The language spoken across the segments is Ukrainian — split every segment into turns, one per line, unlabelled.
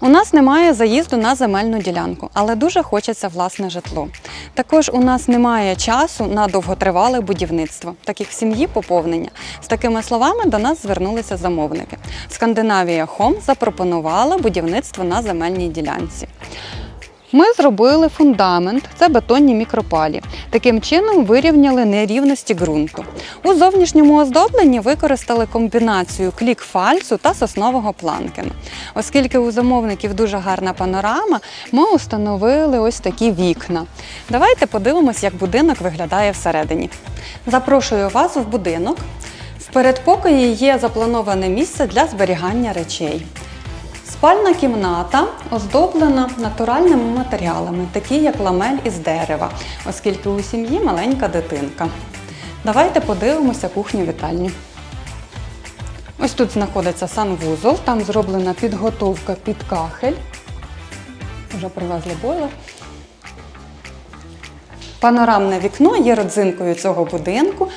У нас немає заїзду на земельну ділянку, але дуже хочеться власне житло. Також у нас немає часу на довготривале будівництво, так як в сім'ї поповнення. З такими словами до нас звернулися замовники. Скандинавія Хом запропонувала будівництво на земельній ділянці. Ми зробили фундамент, це бетонні мікропалі. Таким чином вирівняли нерівності ґрунту. У зовнішньому оздобленні використали комбінацію клік-фальцу та соснового планкену. Оскільки у замовників дуже гарна панорама, ми установили ось такі вікна. Давайте подивимось, як будинок виглядає всередині. Запрошую вас в будинок. В передпокої є заплановане місце для зберігання речей. Спальна кімната оздоблена натуральними матеріалами, такі як ламель із дерева, оскільки у сім'ї маленька дитинка. Давайте подивимося кухню вітальню. Ось тут знаходиться санвузол, там зроблена підготовка під кахель. Вже привезли бойлер. Панорамне вікно є родзинкою цього будинку.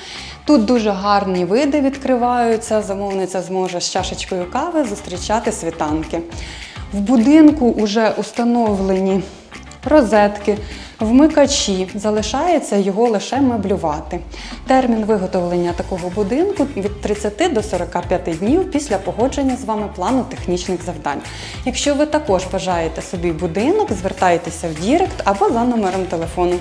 Тут дуже гарні види відкриваються. Замовниця зможе з чашечкою кави зустрічати світанки. В будинку вже установлені розетки, вмикачі. Залишається його лише меблювати. Термін виготовлення такого будинку від 30 до 45 днів після погодження з вами плану технічних завдань. Якщо ви також бажаєте собі будинок, звертайтеся в Дірект або за номером телефону.